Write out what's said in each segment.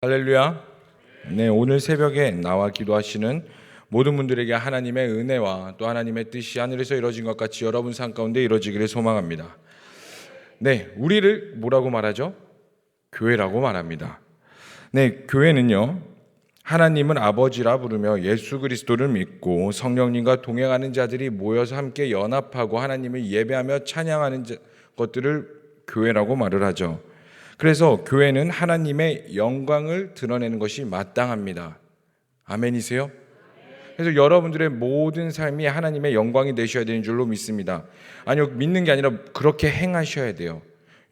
할렐루야. 네, 오늘 새벽에 나와 기도하시는 모든 분들에게 하나님의 은혜와 또 하나님의 뜻이 하늘에서 이루어진 것 같이 여러분 삶 가운데 이루어지기를 소망합니다. 네, 우리를 뭐라고 말하죠? 교회라고 말합니다. 네, 교회는요. 하나님은 아버지라 부르며 예수 그리스도를 믿고 성령님과 동행하는 자들이 모여서 함께 연합하고 하나님을 예배하며 찬양하는 자- 것들을 교회라고 말을 하죠. 그래서 교회는 하나님의 영광을 드러내는 것이 마땅합니다. 아멘이세요? 그래서 여러분들의 모든 삶이 하나님의 영광이 되셔야 되는 줄로 믿습니다. 아니요, 믿는 게 아니라 그렇게 행하셔야 돼요.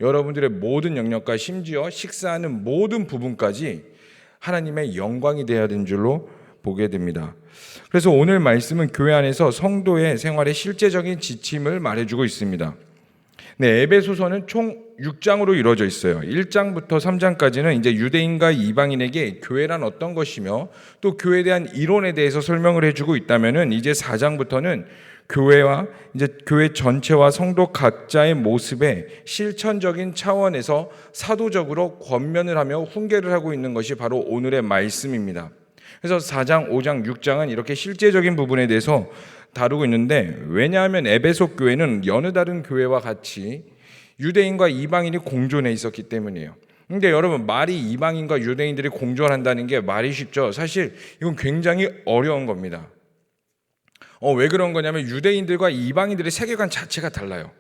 여러분들의 모든 영역과 심지어 식사하는 모든 부분까지 하나님의 영광이 되어야 되는 줄로 보게 됩니다. 그래서 오늘 말씀은 교회 안에서 성도의 생활의 실제적인 지침을 말해주고 있습니다. 네, 에베소서는 총 6장으로 이루어져 있어요. 1장부터 3장까지는 이제 유대인과 이방인에게 교회란 어떤 것이며 또 교회에 대한 이론에 대해서 설명을 해주고 있다면은 이제 4장부터는 교회와 이제 교회 전체와 성도 각자의 모습에 실천적인 차원에서 사도적으로 권면을 하며 훈계를 하고 있는 것이 바로 오늘의 말씀입니다. 그래서 4장, 5장, 6장은 이렇게 실제적인 부분에 대해서 다루고 있는데 왜냐하면 에베소 교회는 여느 다른 교회와 같이 유대인과 이방인이 공존해 있었기 때문이에요. 근데 여러분 말이 이방인과 유대인들이 공존한다는 게 말이 쉽죠. 사실 이건 굉장히 어려운 겁니다. 어, 왜 그런 거냐면 유대인들과 이방인들의 세계관 자체가 달라요.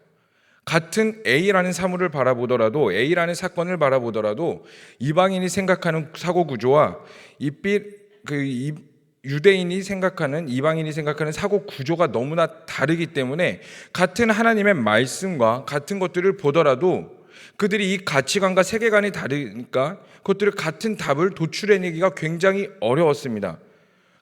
같은 A라는 사물을 바라보더라도 A라는 사건을 바라보더라도 이방인이 생각하는 사고 구조와 이그 이, 유대인이 생각하는 이방인이 생각하는 사고 구조가 너무나 다르기 때문에 같은 하나님의 말씀과 같은 것들을 보더라도 그들이 이 가치관과 세계관이 다르니까 그것들을 같은 답을 도출해내기가 굉장히 어려웠습니다.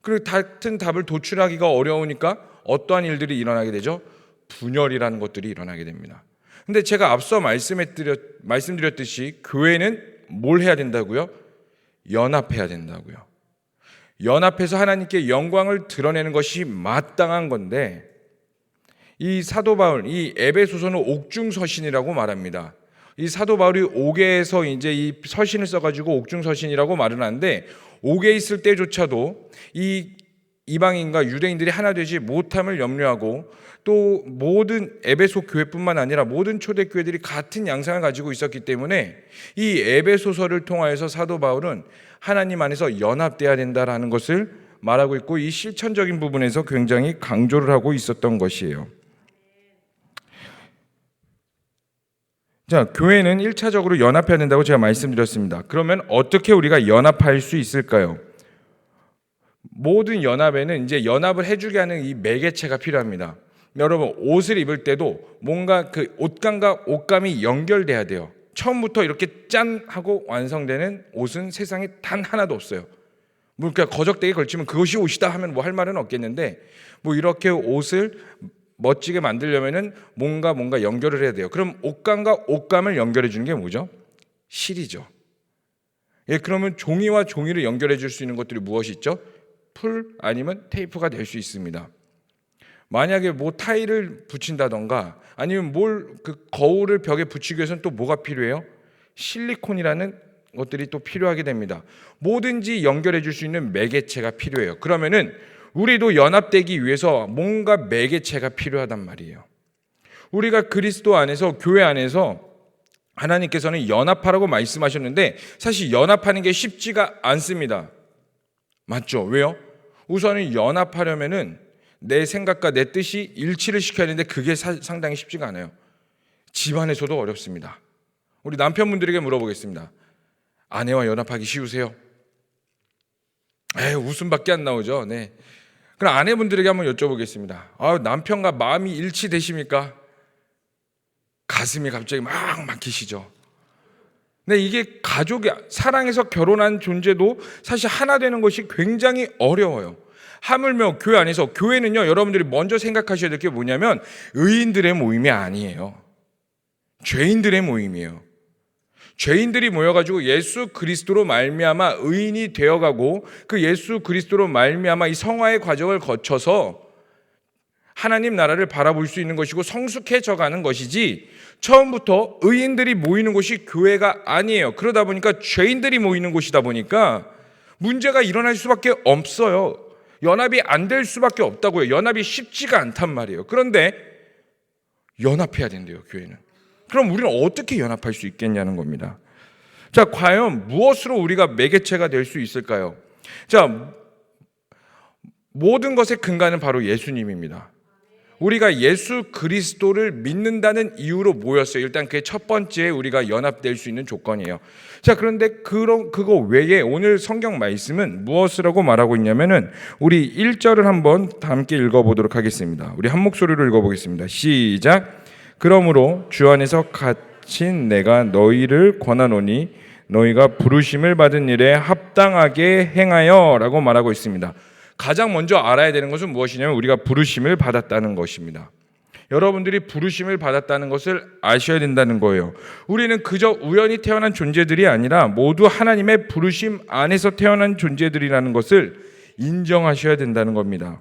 그리고 같은 답을 도출하기가 어려우니까 어떠한 일들이 일어나게 되죠? 분열이라는 것들이 일어나게 됩니다. 근데 제가 앞서 말씀드렸, 말씀드렸듯이 교회는 뭘 해야 된다고요? 연합해야 된다고요. 연합해서 하나님께 영광을 드러내는 것이 마땅한 건데 이 사도 바울, 이 에베소서는 옥중 서신이라고 말합니다. 이 사도 바울이 옥에서 이제 이 서신을 써가지고 옥중 서신이라고 말을 하는데 옥에 있을 때조차도 이 이방인과 유대인들이 하나 되지 못함을 염려하고 또 모든 에베소 교회뿐만 아니라 모든 초대 교회들이 같은 양상을 가지고 있었기 때문에 이 에베소서를 통하여서 사도 바울은 하나님 안에서 연합돼야 된다라는 것을 말하고 있고 이 실천적인 부분에서 굉장히 강조를 하고 있었던 것이에요. 자, 교회는 1차적으로 연합해야 된다고 제가 말씀드렸습니다. 그러면 어떻게 우리가 연합할 수 있을까요? 모든 연합에는 이제 연합을 해주게 하는 이 매개체가 필요합니다. 여러분 옷을 입을 때도 뭔가 그 옷감과 옷감이 연결돼야 돼요. 처음부터 이렇게 짠 하고 완성되는 옷은 세상에 단 하나도 없어요. 뭐 그러니까 거적대게 걸치면 그것이 옷이다 하면 뭐 할 말은 없겠는데 뭐 이렇게 옷을 멋지게 만들려면은 뭔가 뭔가 연결을 해야 돼요. 그럼 옷감과 옷감을 연결해 주는 게 뭐죠? 실이죠. 예, 그러면 종이와 종이를 연결해 줄 수 있는 것들이 무엇이 있죠? 풀 아니면 테이프가 될 수 있습니다. 만약에 뭐 타일을 붙인다던가 아니면 뭘 그 거울을 벽에 붙이기 위해서는 또 뭐가 필요해요? 실리콘이라는 것들이 또 필요하게 됩니다. 뭐든지 연결해 줄 수 있는 매개체가 필요해요. 그러면은 우리도 연합되기 위해서 뭔가 매개체가 필요하단 말이에요. 우리가 그리스도 안에서 교회 안에서 하나님께서는 연합하라고 말씀하셨는데 사실 연합하는 게 쉽지가 않습니다. 맞죠? 왜요? 우선은 연합하려면은 내 생각과 내 뜻이 일치를 시켜야 되는데 그게 사- 상당히 쉽지가 않아요. 집안에서도 어렵습니다. 우리 남편분들에게 물어보겠습니다. 아내와 연합하기 쉬우세요? 에 웃음밖에 안 나오죠. 네. 그럼 아내분들에게 한번 여쭤보겠습니다. 아, 남편과 마음이 일치되십니까? 가슴이 갑자기 막 막히시죠. 네, 이게 가족이 사랑해서 결혼한 존재도 사실 하나 되는 것이 굉장히 어려워요. 하물며 교회 안에서 교회는요, 여러분들이 먼저 생각하셔야 될 게 뭐냐면 의인들의 모임이 아니에요. 죄인들의 모임이에요. 죄인들이 모여가지고 예수 그리스도로 말미암아 의인이 되어가고 그 예수 그리스도로 말미암아 이 성화의 과정을 거쳐서 하나님 나라를 바라볼 수 있는 것이고 성숙해져 가는 것이지 처음부터 의인들이 모이는 곳이 교회가 아니에요. 그러다 보니까 죄인들이 모이는 곳이다 보니까 문제가 일어날 수밖에 없어요. 연합이 안 될 수밖에 없다고요. 연합이 쉽지가 않단 말이에요. 그런데 연합해야 된대요, 교회는. 그럼 우리는 어떻게 연합할 수 있겠냐는 겁니다. 자, 과연 무엇으로 우리가 매개체가 될 수 있을까요? 자, 모든 것의 근간은 바로 예수님입니다. 우리가 예수 그리스도를 믿는다는 이유로 모였어요. 일단 그게 첫 번째 우리가 연합될 수 있는 조건이에요. 자, 그런데 그런 그거 외에 오늘 성경 말씀은 무엇이라고 말하고 있냐면은 우리 1절을 한번 함께 읽어 보도록 하겠습니다. 우리 한 목소리로 읽어 보겠습니다. 시작. 그러므로 주 안에서 갇힌 내가 너희를 권하노니 너희가 부르심을 받은 일에 합당하게 행하여라고 말하고 있습니다. 가장 먼저 알아야 되는 것은 무엇이냐면 우리가 부르심을 받았다는 것입니다. 여러분들이 부르심을 받았다는 것을 아셔야 된다는 거예요. 우리는 그저 우연히 태어난 존재들이 아니라 모두 하나님의 부르심 안에서 태어난 존재들이라는 것을 인정하셔야 된다는 겁니다.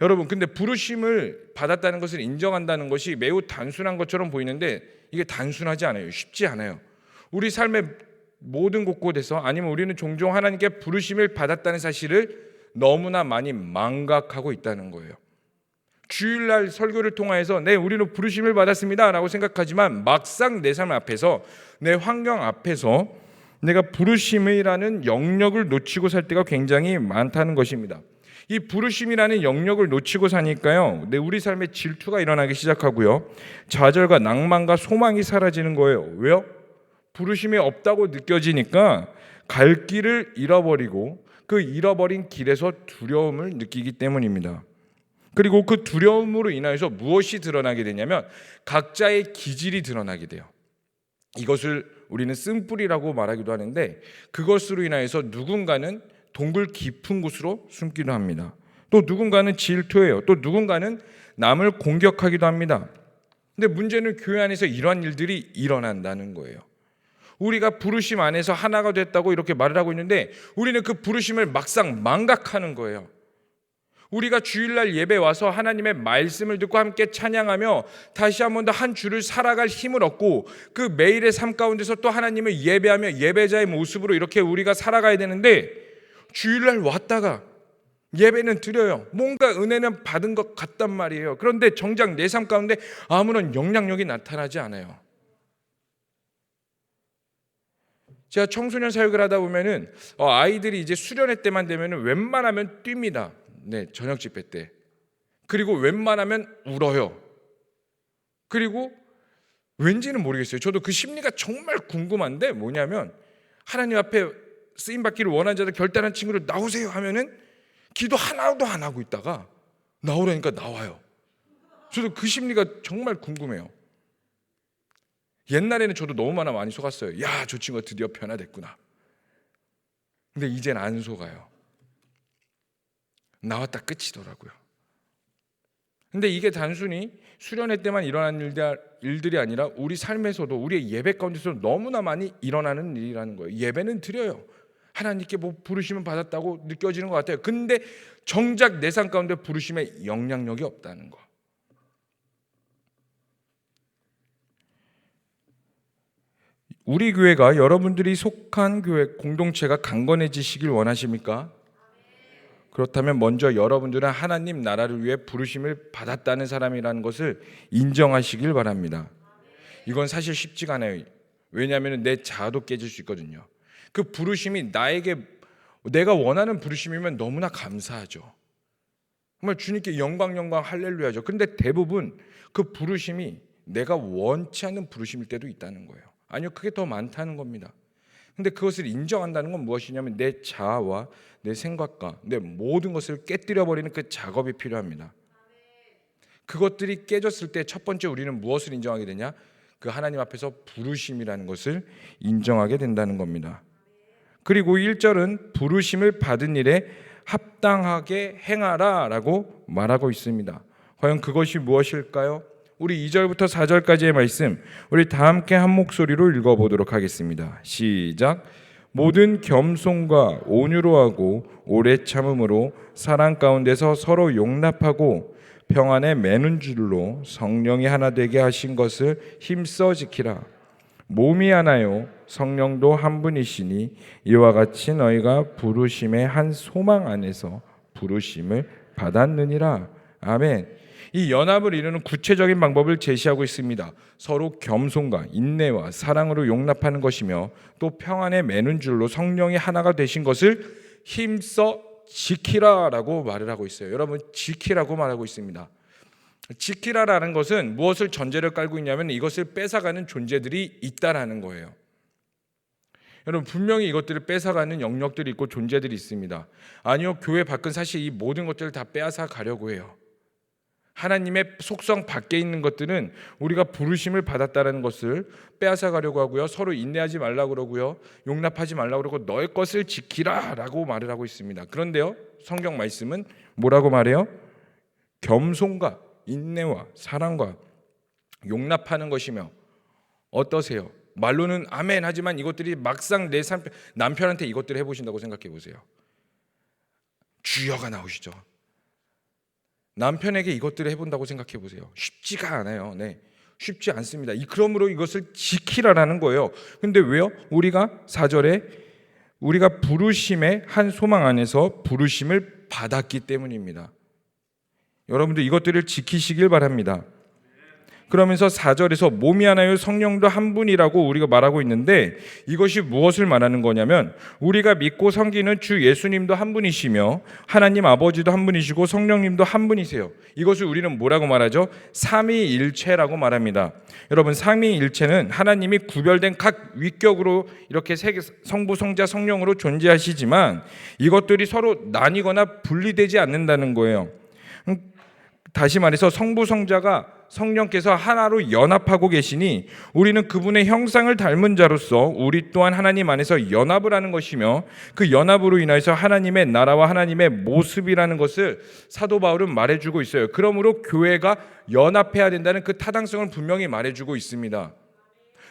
여러분, 근데 부르심을 받았다는 것을 인정한다는 것이 매우 단순한 것처럼 보이는데 이게 단순하지 않아요. 쉽지 않아요. 우리 삶의 모든 곳곳에서 아니면 우리는 종종 하나님께 부르심을 받았다는 사실을 너무나 많이 망각하고 있다는 거예요. 주일날 설교를 통하여서 네 우리는 부르심을 받았습니다라고 생각하지만 막상 내 삶 앞에서 내 환경 앞에서 내가 부르심이라는 영역을 놓치고 살 때가 굉장히 많다는 것입니다. 이 부르심이라는 영역을 놓치고 사니까요, 내 우리 삶에 질투가 일어나기 시작하고요, 좌절과 낭만과 소망이 사라지는 거예요. 왜요? 부르심이 없다고 느껴지니까 갈 길을 잃어버리고 그 잃어버린 길에서 두려움을 느끼기 때문입니다. 그리고 그 두려움으로 인하여서 무엇이 드러나게 되냐면 각자의 기질이 드러나게 돼요. 이것을 우리는 쓴뿌리라고 말하기도 하는데 그것으로 인하여서 누군가는 동굴 깊은 곳으로 숨기도 합니다. 또 누군가는 질투해요. 또 누군가는 남을 공격하기도 합니다. 근데 문제는 교회 안에서 이러한 일들이 일어난다는 거예요. 우리가 부르심 안에서 하나가 됐다고 이렇게 말을 하고 있는데 우리는 그 부르심을 막상 망각하는 거예요. 우리가 주일날 예배 와서 하나님의 말씀을 듣고 함께 찬양하며 다시 한 번 더 한 주를 살아갈 힘을 얻고 그 매일의 삶 가운데서 또 하나님을 예배하며 예배자의 모습으로 이렇게 우리가 살아가야 되는데 주일날 왔다가 예배는 드려요. 뭔가 은혜는 받은 것 같단 말이에요. 그런데 정작 내 삶 가운데 아무런 영향력이 나타나지 않아요. 제가 청소년 사역을 하다 보면은 어, 아이들이 이제 수련회 때만 되면은 웬만하면 뜁니다. 네, 저녁 집회 때. 그리고 웬만하면 울어요. 그리고 왠지는 모르겠어요. 저도 그 심리가 정말 궁금한데 뭐냐면 하나님 앞에 쓰임 받기를 원하는 자들 결단한 친구를 나오세요 하면은 기도 하나도 안 하고 있다가 나오라니까 나와요. 저도 그 심리가 정말 궁금해요. 옛날에는 저도 너무 많아 많이 속았어요. 야, 저 친구가 드디어 변화됐구나. 근데 이젠 안 속아요. 나왔다 끝이더라고요. 근데 이게 단순히 수련회 때만 일들- 일들이 아니라 우리 삶에서도 우리의 예배 가운데서 너무나 많이 일어나는 일이라는 거예요. 예배는 드려요. 하나님께 뭐 부르심은 받았다고 느껴지는 것 같아요. 근데 정작 내 삶 가운데 부르심에 영향력이 없다는 거. 우리 교회가 여러분들이 속한 교회 공동체가 강건해지시길 원하십니까? 그렇다면 먼저 여러분들은 하나님 나라를 위해 부르심을 받았다는 사람이라는 것을 인정하시길 바랍니다. 이건 사실 쉽지가 않아요. 왜냐하면 내 자아도 깨질 수 있거든요. 그 부르심이 나에게 내가 원하는 부르심이면 너무나 감사하죠. 정말 주님께 영광 영광 할렐루야죠. 근데 대부분 그 부르심이 내가 원치 않는 부르심일 때도 있다는 거예요. 아니요, 그게 더 많다는 겁니다. 근데 그것을 인정한다는 건 무엇이냐면 내 자아와 내 생각과 내 모든 것을 깨뜨려 버리는 그 작업이 필요합니다. 그것들이 깨졌을 때 첫 번째 우리는 무엇을 인정하게 되냐? 그 하나님 앞에서 부르심이라는 것을 인정하게 된다는 겁니다. 그리고 1절은 부르심을 받은 일에 합당하게 행하라라고 말하고 있습니다. 과연 그것이 무엇일까요? 우리 2절부터 4절까지의 말씀 우리 다 함께 한 목소리로 읽어 보도록 하겠습니다. 시작. 모든 겸손과 온유로 하고 오래 참음으로 사랑 가운데서 서로 용납하고 평안에 매는 줄로 성령이 하나 되게 하신 것을 힘써 지키라. 몸이 하나요 성령도 한 분이시니 이와 같이 너희가 부르심의 한 소망 안에서 부르심을 받았느니라. 아멘. 이 연합을 이루는 구체적인 방법을 제시하고 있습니다. 서로 겸손과 인내와 사랑으로 용납하는 것이며 또 평안에 매는 줄로 성령이 하나가 되신 것을 힘써 지키라라고 말을 하고 있어요. 여러분 지키라고 말하고 있습니다. 지키라라는 것은 무엇을 전제를 깔고 있냐면 이것을 뺏어가는 존재들이 있다라는 거예요. 여러분 분명히 이것들을 뺏어가는 영역들이 있고 존재들이 있습니다. 아니요 교회 밖은 사실 이 모든 것들을 다 빼앗아 가려고 해요. 하나님의 속성 밖에 있는 것들은 우리가 부르심을 받았다는 것을 빼앗아 가려고 하고요. 서로 인내하지 말라 그러고요. 용납하지 말라 그러고 너의 것을 지키라라고 말을 하고 있습니다. 그런데요. 성경 말씀은 뭐라고 말해요? 겸손과 인내와 사랑과 용납하는 것이며 어떠세요? 말로는 아멘 하지만 이것들이 막상 내 삶, 남편한테 이것들을 해보신다고 생각해 보세요. 주여가 나오시죠. 남편에게 이것들을 해본다고 생각해 보세요. 쉽지가 않아요. 네. 쉽지 않습니다. 이 그러므로 이것을 지키라라는 거예요. 근데 왜요? 우리가 사절에 우리가 부르심의 한 소망 안에서 부르심을 받았기 때문입니다. 여러분들 이것들을 지키시길 바랍니다. 그러면서 4절에서 몸이 하나요 성령도 한 분이라고 우리가 말하고 있는데 이것이 무엇을 말하는 거냐면 우리가 믿고 섬기는 주 예수님도 한 분이시며 하나님 아버지도 한 분이시고 성령님도 한 분이세요. 이것을 우리는 뭐라고 말하죠? 삼위일체라고 말합니다. 여러분 삼위일체는 하나님이 구별된 각 위격으로 이렇게 세 성부 성자 성령으로 존재하시지만 이것들이 서로 나뉘거나 분리되지 않는다는 거예요. 음, 다시 말해서 성부 성자가 성령께서 하나로 연합하고 계시니 우리는 그분의 형상을 닮은 자로서 우리 또한 하나님 안에서 연합을 하는 것이며 그 연합으로 인하여서 하나님의 나라와 하나님의 모습이라는 것을 사도 바울은 말해주고 있어요. 그러므로 교회가 연합해야 된다는 그 타당성을 분명히 말해주고 있습니다.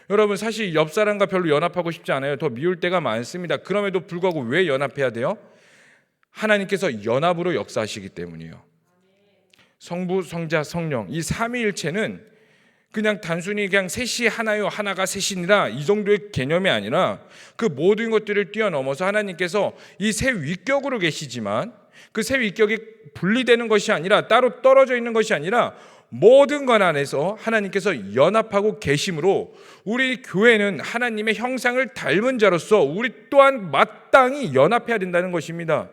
여러분 사실 옆 사람과 별로 연합하고 싶지 않아요. 더 미울 때가 많습니다. 그럼에도 불구하고 왜 연합해야 돼요? 하나님께서 연합으로 역사하시기 때문이에요. 성부, 성자, 성령 이 삼위일체는 그냥 단순히 그냥 셋이 하나요 하나가 셋이니라 이 정도의 개념이 아니라 그 모든 것들을 뛰어넘어서 하나님께서 이 세 위격으로 계시지만 그 세 위격이 분리되는 것이 아니라 따로 떨어져 있는 것이 아니라 모든 것 안에서 하나님께서 연합하고 계심으로 우리 교회는 하나님의 형상을 닮은 자로서 우리 또한 마땅히 연합해야 된다는 것입니다.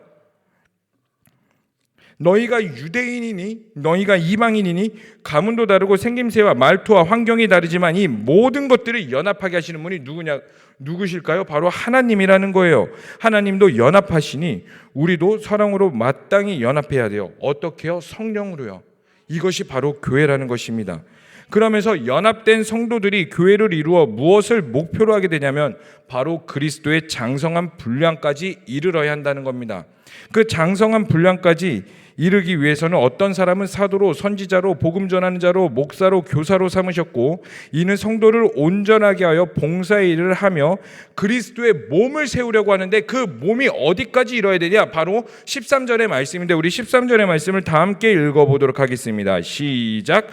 너희가 유대인이니 너희가 이방인이니 가문도 다르고 생김새와 말투와 환경이 다르지만 이 모든 것들을 연합하게 하시는 분이 누구냐 누구실까요? 바로 하나님이라는 거예요. 하나님도 연합하시니 우리도 사랑으로 마땅히 연합해야 돼요. 어떻게요? 성령으로요. 이것이 바로 교회라는 것입니다. 그러면서 연합된 성도들이 교회를 이루어 무엇을 목표로 하게 되냐면 바로 그리스도의 장성한 분량까지 이르러야 한다는 겁니다. 그 장성한 분량까지 이르기 위해서는 어떤 사람은 사도로 선지자로 복음 전하는 자로 목사로 교사로 삼으셨고 이는 성도를 온전하게 하여 봉사의 일을 하며 그리스도의 몸을 세우려고 하는데 그 몸이 어디까지 이뤄야 되냐 바로 13절의 말씀인데 우리 13절의 말씀을 다 함께 읽어 보도록 하겠습니다. 시작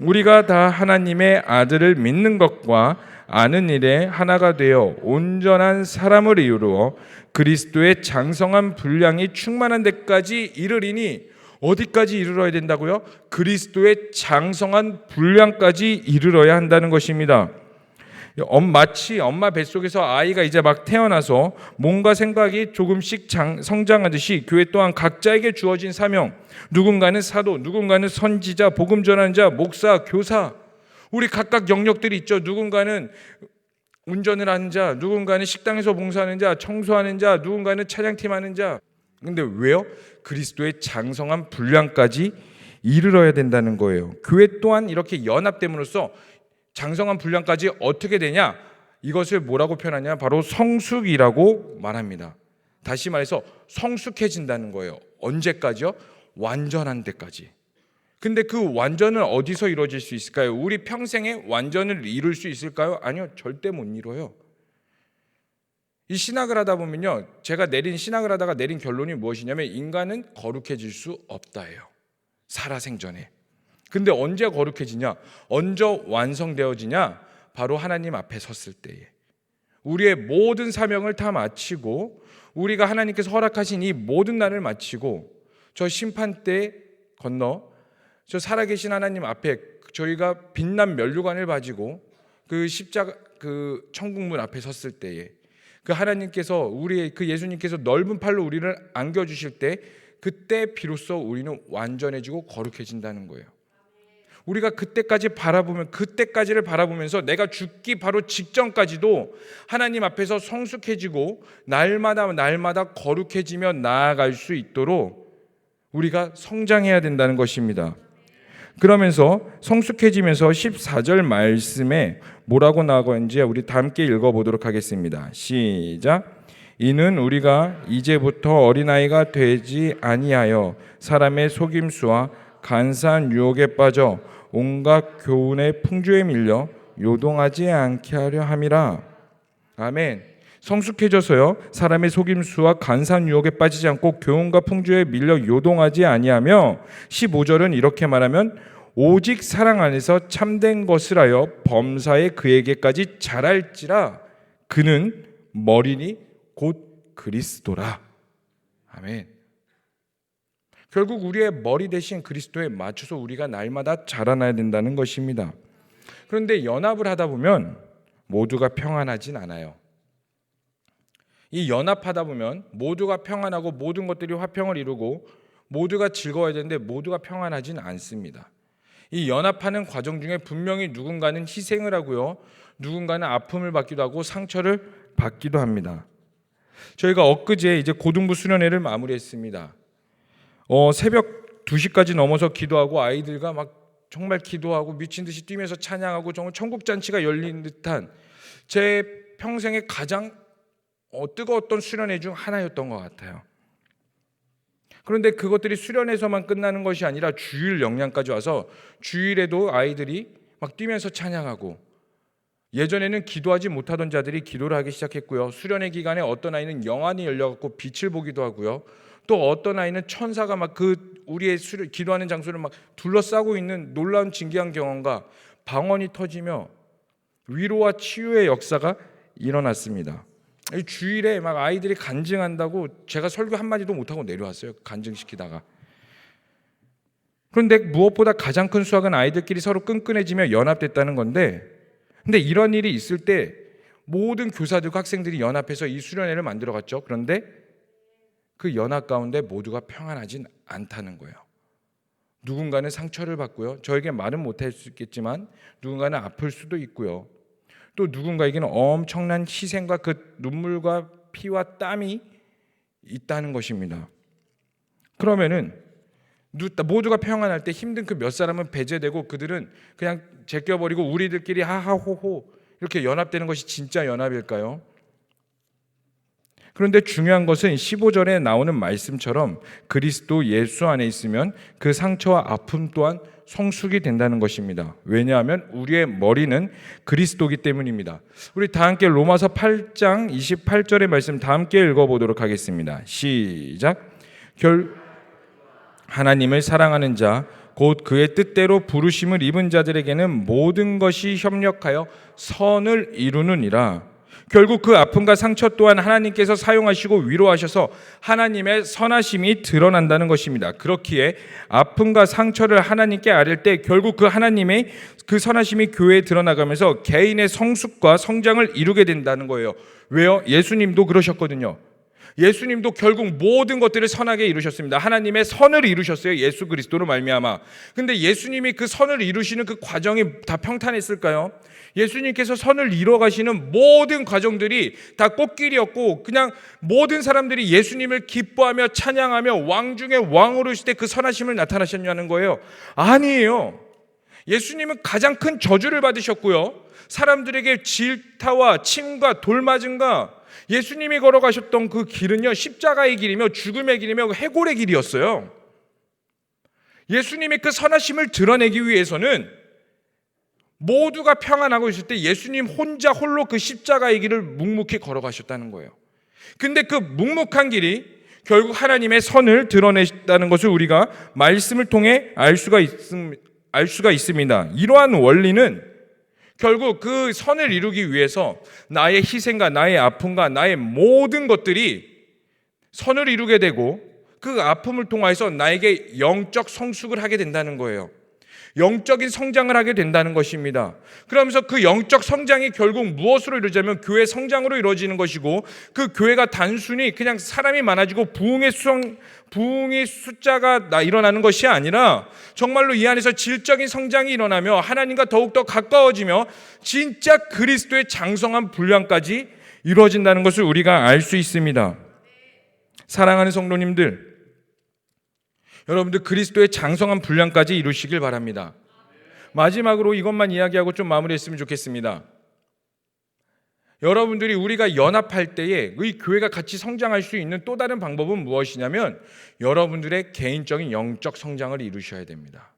우리가 다 하나님의 아들을 믿는 것과 아는 일에 하나가 되어 온전한 사람을 이루어 그리스도의 장성한 분량이 충만한 데까지 이르리니 어디까지 이르러야 된다고요? 그리스도의 장성한 분량까지 이르러야 한다는 것입니다. 마치 엄마 뱃속에서 아이가 이제 막 태어나서 몸과 생각이 조금씩 장, 성장하듯이 교회 또한 각자에게 주어진 사명, 누군가는 사도, 누군가는 선지자, 복음 전하는 자, 목사, 교사, 우리 각각 영역들이 있죠. 누군가는 운전을 하는 자, 누군가는 식당에서 봉사하는 자, 청소하는 자, 누군가는 차량팀 하는 자. 근데 왜요? 그리스도의 장성한 분량까지 이르러야 된다는 거예요. 교회 또한 이렇게 연합됨으로써 장성한 분량까지 어떻게 되냐? 이것을 뭐라고 표현하냐? 바로 성숙이라고 말합니다. 다시 말해서 성숙해진다는 거예요. 언제까지요? 완전한 데까지. 근데 그 완전은 어디서 이루어질 수 있을까요? 우리 평생에 완전을 이룰 수 있을까요? 아니요, 절대 못 이뤄요. 이 신학을 하다 보면요, 제가 내린 신학을 하다가 내린 결론이 무엇이냐면 인간은 거룩해질 수 없다예요. 살아생전에. 근데 언제 거룩해지냐? 언제 완성되어지냐? 바로 하나님 앞에 섰을 때에. 우리의 모든 사명을 다 마치고 우리가 하나님께서 허락하신 이 모든 날을 마치고 저 심판대 건너 저 살아계신 하나님 앞에 저희가 빛난 면류관을 가지고 그 십자가 그 천국문 앞에 섰을 때에 그 하나님께서 우리의 그 예수님께서 넓은 팔로 우리를 안겨 주실 때 그때 비로소 우리는 완전해지고 거룩해진다는 거예요. 우리가 그때까지 바라보면 그때까지를 바라보면서 내가 죽기 바로 직전까지도 하나님 앞에서 성숙해지고 날마다 날마다 거룩해지며 나아갈 수 있도록 우리가 성장해야 된다는 것입니다. 그러면서 성숙해지면서 14절 말씀에 뭐라고 나오고 있는지 우리 다 함께 읽어보도록 하겠습니다. 시작. 이는 우리가 이제부터 어린아이가 되지 아니하여 사람의 속임수와 간사한 유혹에 빠져 온갖 교훈의 풍조에 밀려 요동하지 않게 하려 함이라. 아멘. 성숙해져서요 사람의 속임수와 간사한 유혹에 빠지지 않고 교훈과 풍조에 밀려 요동하지 아니하며 15절은 이렇게 말하면 오직 사랑 안에서 참된 것을 하여 범사에 그에게까지 자랄지라 그는 머리니 곧 그리스도라. 아멘. 결국 우리의 머리 대신 그리스도에 맞춰서 우리가 날마다 자라나야 된다는 것입니다. 그런데 연합을 하다 보면 모두가 평안하진 않아요 이 연합하다 보면 모두가 평안하고 모든 것들이 화평을 이루고 모두가 즐거워야 되는데 모두가 평안하진 않습니다. 이 연합하는 과정 중에 분명히 누군가는 희생을 하고요. 누군가는 아픔을 받기도 하고 상처를 받기도 합니다. 저희가 엊그제 이제 고등부 수련회를 마무리했습니다. 어, 새벽 2시까지 넘어서 기도하고 아이들과 막 정말 기도하고 미친 듯이 뛰면서 찬양하고 정말 천국 잔치가 열린 듯한 제 평생에 가장 어, 뜨거웠던 수련회 중 하나였던 것 같아요. 그런데 그것들이 수련회에서만 끝나는 것이 아니라 주일 영양까지 와서 주일에도 아이들이 막 뛰면서 찬양하고 예전에는 기도하지 못하던 자들이 기도를 하기 시작했고요. 수련회 기간에 어떤 아이는 영안이 열려갖고 빛을 보기도 하고요. 또 어떤 아이는 천사가 막 그 우리의 수련, 기도하는 장소를 막 둘러싸고 있는 놀라운 진기한 경험과 방언이 터지며 위로와 치유의 역사가 일어났습니다. 이 주일에 막 아이들이 간증한다고 제가 설교 한 마디도 못 하고 내려왔어요. 간증시키다가. 그런데 무엇보다 가장 큰 수확은 아이들끼리 서로 끈끈해지며 연합됐다는 건데, 근데 이런 일이 있을 때 모든 교사들과 학생들이 연합해서 이 수련회를 만들어 갔죠. 그런데 그 연합 가운데 모두가 평안하진 않다는 거예요. 누군가는 상처를 받고요. 저에게 말은 못할 수 있겠지만 누군가는 아플 수도 있고요. 또 누군가에게는 엄청난 희생과 그 눈물과 피와 땀이 있다는 것입니다. 그러면은 모두가 평안할 때 힘든 그 몇 사람은 배제되고 그들은 그냥 제껴버리고 우리들끼리 하하호호 이렇게 연합되는 것이 진짜 연합일까요? 그런데 중요한 것은 15절에 나오는 말씀처럼 그리스도 예수 안에 있으면 그 상처와 아픔 또한 성숙이 된다는 것입니다. 왜냐하면 우리의 머리는 그리스도기 때문입니다. 우리 다 함께 로마서 8장 28절의 말씀 다 함께 읽어보도록 하겠습니다. 시작. 결 하나님을 사랑하는 자, 곧 그의 뜻대로 부르심을 입은 자들에게는 모든 것이 협력하여 선을 이루느니라. 결국 그 아픔과 상처 또한 하나님께서 사용하시고 위로하셔서 하나님의 선하심이 드러난다는 것입니다. 그렇기에 아픔과 상처를 하나님께 아릴 때 결국 그 하나님의 그 선하심이 교회에 드러나가면서 개인의 성숙과 성장을 이루게 된다는 거예요. 왜요? 예수님도 그러셨거든요. 예수님도 결국 모든 것들을 선하게 이루셨습니다. 하나님의 선을 이루셨어요. 예수 그리스도로 말미암아. 근데 예수님이 그 선을 이루시는 그 과정이 다 평탄했을까요? 예수님께서 선을 이뤄 가시는 모든 과정들이 다 꽃길이었고 그냥 모든 사람들이 예수님을 기뻐하며 찬양하며 왕 중에 왕으로 오실 때그 선하심을 나타나셨냐는 거예요. 아니에요. 예수님은 가장 큰 저주를 받으셨고요. 사람들에게 질타와 침과 돌맞음과 예수님이 걸어가셨던 그 길은요, 십자가의 길이며 죽음의 길이며 해골의 길이었어요. 예수님의 그 선하심을 드러내기 위해서는 모두가 평안하고 있을 때 예수님 혼자 홀로 그 십자가의 길을 묵묵히 걸어가셨다는 거예요. 근데 그 묵묵한 길이 결국 하나님의 선을 드러냈다는 것을 우리가 말씀을 통해 알 수가 있음, 알 수가 있습니다. 이러한 원리는 결국 그 선을 이루기 위해서 나의 희생과 나의 아픔과 나의 모든 것들이 선을 이루게 되고 그 아픔을 통해서 나에게 영적 성숙을 하게 된다는 거예요. 영적인 성장을 하게 된다는 것입니다. 그러면서 그 영적 성장이 결국 무엇으로 이루어지냐면 교회 성장으로 이루어지는 것이고 그 교회가 단순히 그냥 사람이 많아지고 부흥의 수성 부흥의 숫자가 나 일어나는 것이 아니라 정말로 이 안에서 질적인 성장이 일어나며 하나님과 더욱더 가까워지며 진짜 그리스도의 장성한 분량까지 이루어진다는 것을 우리가 알 수 있습니다. 사랑하는 성도님들, 여러분들 그리스도의 장성한 분량까지 이루시길 바랍니다. 마지막으로 이것만 이야기하고 좀 마무리했으면 좋겠습니다. 여러분들이 우리가 연합할 때에 이 교회가 같이 성장할 수 있는 또 다른 방법은 무엇이냐면 여러분들의 개인적인 영적 성장을 이루셔야 됩니다.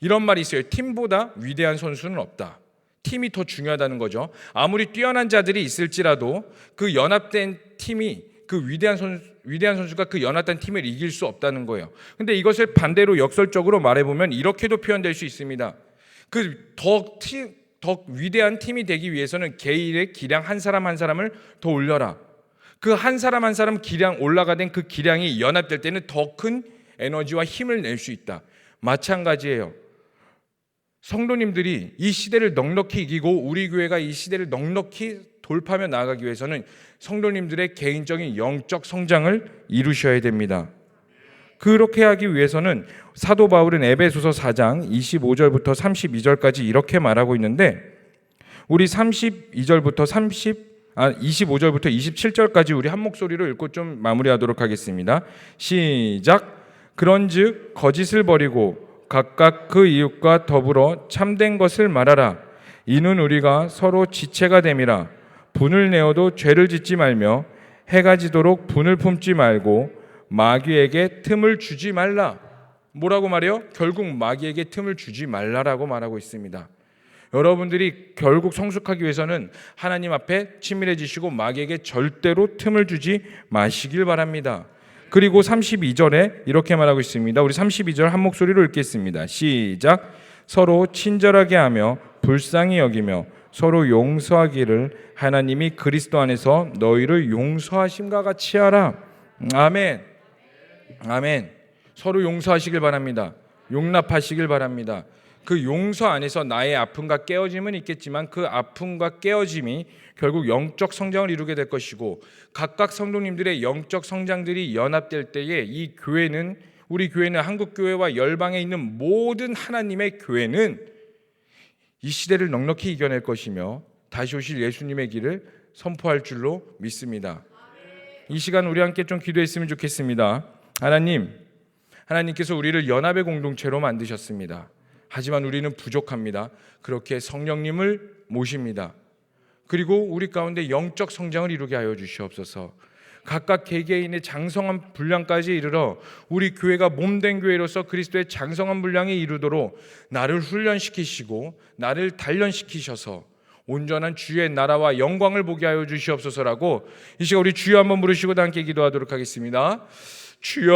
이런 말이 있어요. 팀보다 위대한 선수는 없다. 팀이 더 중요하다는 거죠. 아무리 뛰어난 자들이 있을지라도 그 연합된 팀이 그 위대한 선 위대한 선수가 그 연합된 팀을 이길 수 없다는 거예요. 근데 이것을 반대로 역설적으로 말해 보면 이렇게도 표현될 수 있습니다. 그더 더 위대한 팀이 되기 위해서는 개인의 기량 한 사람 한 사람을 더 올려라. 그 한 사람 한 사람 기량 올라가된 그 기량이 연합될 때는 더 큰 에너지와 힘을 낼 수 있다. 마찬가지예요. 성도님들이 이 시대를 넉넉히 이기고 우리 교회가 이 시대를 넉넉히 돌파하며 나아가기 위해서는 성도님들의 개인적인 영적 성장을 이루셔야 됩니다. 그렇게 하기 위해서는 사도 바울은 에베소서 4장 25절부터 32절까지 이렇게 말하고 있는데 우리 32절부터 30 아, 25절부터 27절까지 우리 한 목소리로 읽고 좀 마무리하도록 하겠습니다. 시작. 그런즉 거짓을 버리고 각각 그 이웃과 더불어 참된 것을 말하라. 이는 우리가 서로 지체가 됨이라. 분을 내어도 죄를 짓지 말며 해가 지도록 분을 품지 말고 마귀에게 틈을 주지 말라. 뭐라고 말해요? 결국 마귀에게 틈을 주지 말라라고 말하고 있습니다. 여러분들이 결국 성숙하기 위해서는 하나님 앞에 치밀해지시고 마귀에게 절대로 틈을 주지 마시길 바랍니다. 그리고 32절에 이렇게 말하고 있습니다. 우리 32절 한 목소리로 읽겠습니다. 시작. 서로 친절하게 하며 불쌍히 여기며 서로 용서하기를 하나님이 그리스도 안에서 너희를 용서하심과 같이 하라. 아멘. 아멘. 서로 용서하시길 바랍니다. 용납하시길 바랍니다. 그 용서 안에서 나의 아픔과 깨어짐은 있겠지만 그 아픔과 깨어짐이 결국 영적 성장을 이루게 될 것이고 각각 성도님들의 영적 성장들이 연합될 때에 이 교회는 우리 교회는 한국 교회와 열방에 있는 모든 하나님의 교회는 이 시대를 넉넉히 이겨낼 것이며 다시 오실 예수님의 길을 선포할 줄로 믿습니다. 이 시간 우리 함께 좀 기도했으면 좋겠습니다. 하나님, 하나님께서 우리를 연합의 공동체로 만드셨습니다. 하지만 우리는 부족합니다. 그렇게 성령님을 모십니다. 그리고 우리 가운데 영적 성장을 이루게 하여 주시옵소서. 각각 개개인의 장성한 분량까지 이르러 우리 교회가 몸된 교회로서 그리스도의 장성한 분량에 이르도록 나를 훈련시키시고 나를 단련시키셔서 온전한 주의 나라와 영광을 보게 하여 주시옵소서라고 이 시간 우리 주여 한번 부르시고 함께 기도하도록 하겠습니다. 주여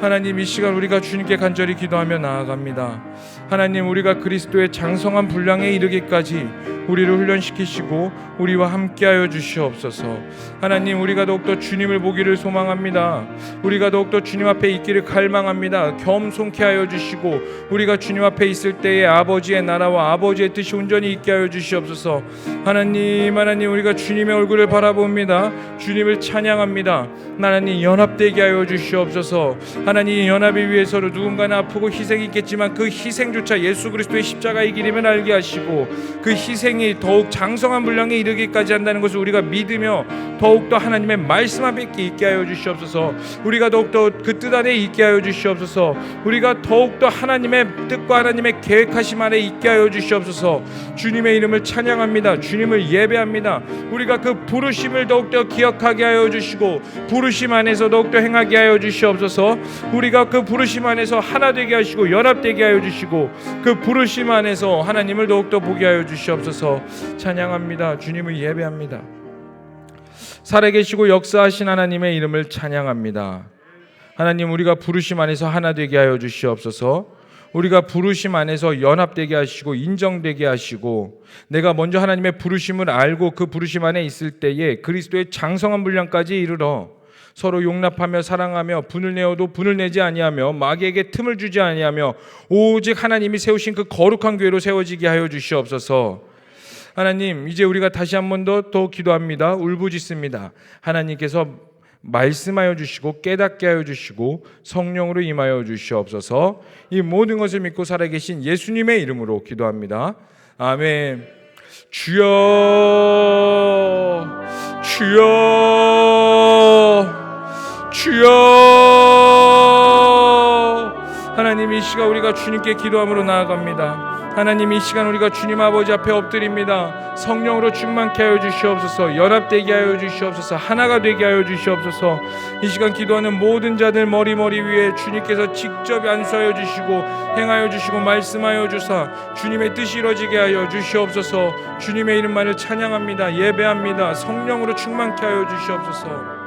하나님 이 시간 우리가 주님께 간절히 기도하며 나아갑니다. 하나님 우리가 그리스도의 장성한 분량에 이르기까지 우리를 훈련시키시고 우리와 함께하여 주시옵소서. 하나님 우리가 더욱더 주님을 보기를 소망합니다. 우리가 더욱더 주님 앞에 있기를 갈망합니다. 겸손케 하여 주시고 우리가 주님 앞에 있을 때에 아버지의 나라와 아버지의 뜻이 온전히 있게 하여 주시옵소서. 하나님 하나님 우리가 주님의 얼굴을 바라봅니다. 주님을 찬양합니다. 하나님 연합되게 하여 주시옵소서. 하나님 연합을 위해서로 누군가는 아프고 희생이 있겠지만 그 희생조차 예수 그리스도의 십자가의 길임을 알게 하시고 그 희생 이 더욱 장성한 분량에 이르기까지 한다는 것을 우리가 믿으며 더욱더 하나님의 말씀 앞에 있게 하여 주시옵소서. 우리가 더욱더 그 뜻 안에 있게 하여 주시옵소서. 우리가 더욱더 하나님의 뜻과 하나님의 계획하심 안에 있게 하여 주시옵소서. 주님의 이름을 찬양합니다. 주님을 예배합니다. 우리가 그 부르심을 더욱더 기억하게 하여 주시고 부르심 안에서 더욱더 행하게 하여 주시옵소서. 우리가 그 부르심 안에서 하나 되게 하시고 연합되게 하여 주시고 그 부르심 안에서 하나님을 더욱더 보게 하여 주시옵소서. 찬양합니다. 주님을 예배합니다. 살아계시고 역사하신 하나님의 이름을 찬양합니다. 하나님 우리가 부르심 안에서 하나 되게 하여 주시옵소서. 우리가 부르심 안에서 연합되게 하시고 인정되게 하시고 내가 먼저 하나님의 부르심을 알고 그 부르심 안에 있을 때에 그리스도의 장성한 분량까지 이르러 서로 용납하며 사랑하며 분을 내어도 분을 내지 아니하며 마귀에게 틈을 주지 아니하며 오직 하나님이 세우신 그 거룩한 교회로 세워지게 하여 주시옵소서. 하나님 이제 우리가 다시 한 번 더 더 기도합니다. 울부짖습니다. 하나님께서 말씀하여 주시고 깨닫게 하여 주시고 성령으로 임하여 주시옵소서. 이 모든 것을 믿고 살아계신 예수님의 이름으로 기도합니다. 아멘. 주여 주여 주여 하나님 이 시간 우리가 주님께 기도함으로 나아갑니다. 하나님 이 시간 우리가 주님 아버지 앞에 엎드립니다. 성령으로 충만케 하여 주시옵소서. 연합되게 하여 주시옵소서. 하나가 되게 하여 주시옵소서. 이 시간 기도하는 모든 자들 머리 머리 위에 주님께서 직접 안수하여 주시고 행하여 주시고 말씀하여 주사 주님의 뜻이 이루어지게 하여 주시옵소서. 주님의 이름만을 찬양합니다. 예배합니다. 성령으로 충만케 하여 주시옵소서.